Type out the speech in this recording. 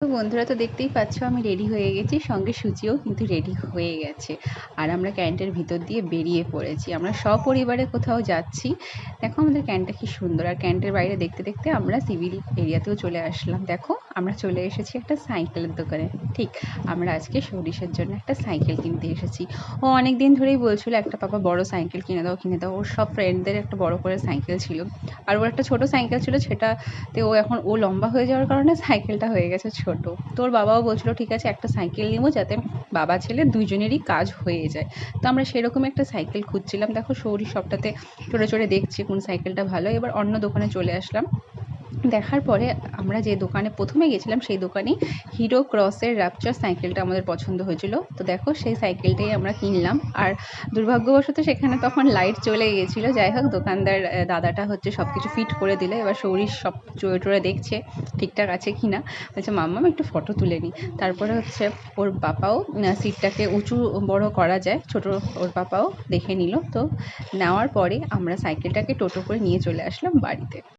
তো বন্ধুরা তো দেখতেই পাচ্ছ, আমি রেডি হয়ে গেছি। সঙ্গে সূচিও কিন্তু রেডি হয়ে গেছে। আর আমরা ক্যান্টের ভিতর দিয়ে বেরিয়ে পড়েছি। আমরা সপরিবারে কোথাও যাচ্ছি। দেখো আমাদের ক্যান্টটা কি সুন্দর। আর ক্যান্টের বাইরে দেখতে দেখতে আমরা সিভিল এরিয়াতেও চলে আসলাম। দেখো, আমরা চলে এসেছি একটা সাইকেলের দোকানে। ঠিক, আমরা আজকে সরিষার জন্য একটা সাইকেল কিনতে এসেছি। ও অনেক দিন ধরেই বলছিল, একটা পাপা বড় সাইকেল কিনে দাও কিনে দাও। ওর সব ফ্রেন্ডদের একটা বড় করে সাইকেল ছিল। আর ওর একটা ছোট সাইকেল ছিল, সেটাতে ও এখন, ও লম্বা হয়ে যাওয়ার কারণে সাইকেলটা হয়ে গেছে ছোট। তোর বাবাও বলছিল, ঠিক আছে, একটা সাইকেল নিবো যাতে বাবা ছেলে দুজনেরই কাজ হয়ে যায়। তো আমরা সেরকম একটা সাইকেল খুঁজছিলাম। দেখো সৌরি সবটাতে চড়ে চড়ে দেখছি কোন সাইকেলটা ভালো। এবার অন্য দোকানে চলে আসলাম। দেখার পরে আমরা যে দোকানে প্রথমে গেছিলাম সেই দোকানেই হিরো ক্রসের র্যাপচার সাইকেলটা আমাদের পছন্দ হয়েছিল। তো দেখো, সেই সাইকেলটাই আমরা কিনলাম। আর দুর্ভাগ্যবশত সেখানে তখন লাইট চলে গিয়েছিল। যাই হোক, দোকানদার দাদাটা হচ্ছে সব কিছু ফিট করে দিলে। এবার শরীর সব চড়ে টড়ে দেখছে ঠিকঠাক আছে কি না। বলছে মাম্মাম একটু ফটো তুলে নিই। তারপরে হচ্ছে ওর বাবাও সিটটাকে উঁচু বড় করা যায়, ছোট ওর বাবাও দেখে নিল। তো নেওয়ার পরে আমরা সাইকেলটাকে টোটো করে নিয়ে চলে আসলাম বাড়িতে।